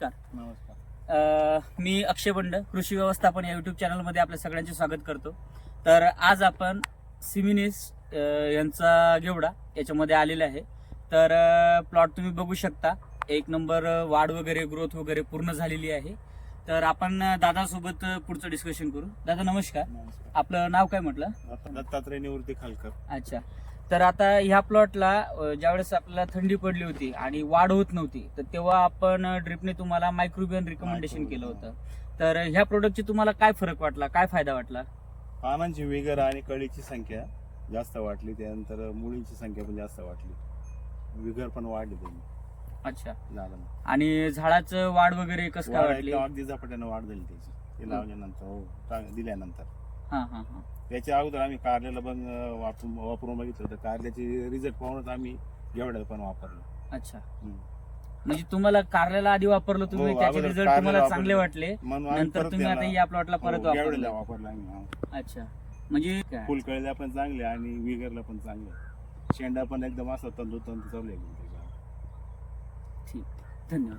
नमस्कार. नमस्कार. मी अक्षय बंड कृषी व्यवस्थापन या युट्यूब चॅनलमध्ये आपल्या सगळ्यांचे स्वागत करतो. तर आज आपण सिमिनिस यांचा घेवडा याच्यामध्ये आलेला आहे. तर प्लॉट तुम्ही बघू शकता. एक नंबर वाढ वगैरे ग्रोथ वगैरे पूर्ण झालेली आहे. तर आपण दादासोबत पुढचं डिस्कशन करू. दादा नमस्कार. आपलं नाव काय म्हटलं? दत्तात्रय निवृत्ती खालकर. अच्छा. तर आता ह्या प्लॉटला ज्यावेळेस आपल्याला थंडी पडली होती आणि वाढ होत नव्हती तर तेव्हा आपण ड्रिपने तुम्हाला मायक्रोबियन रिकमेंडेशन केलं होतं. तर ह्या प्रोडक्टची तुम्हाला काय फरक वाटला? काय फायदा वाटला? पानांची विगर आणि कळीची संख्या जास्त वाटली त्यानंतर मुळींची संख्या पण जास्त वाटली. विगर पण वाढली त्यांनी. अच्छा. आणि झाडाचं वाढ वगैरे कसं काय वाटली? अगदी झपाट्यानं वाढ झाली त्याची. ते लावल्यानंतर हो दिल्यानंतर. हा हा हा. त्याच्या अगोदर आम्ही कारल्याला पण वापरून वापरून बघितलं तर कारल्याची रिझल्ट पाहूनच आम्ही घेवड्याला पण वापरलं. अच्छा. हम्म. म्हणजे तुम्हाला कारल्याला आधी वापरलं तुम्ही हो, त्याचे अगोदर रिझल्ट कारल्याला तुम्हाला चांगले वापरलं. वाटले. म्हणून आम्ही नंतर परत तुम्ही आता या प्लॉटला हो, परत वापरलं. वापरलं आम्ही हा. अच्छा. म्हणजे काय? फुलकळीला पण चांगले आणि विगरला पण चांगले शेंडा पण एकदम असा तंतोतंत चालू आहे. ठीक. धन्यवाद.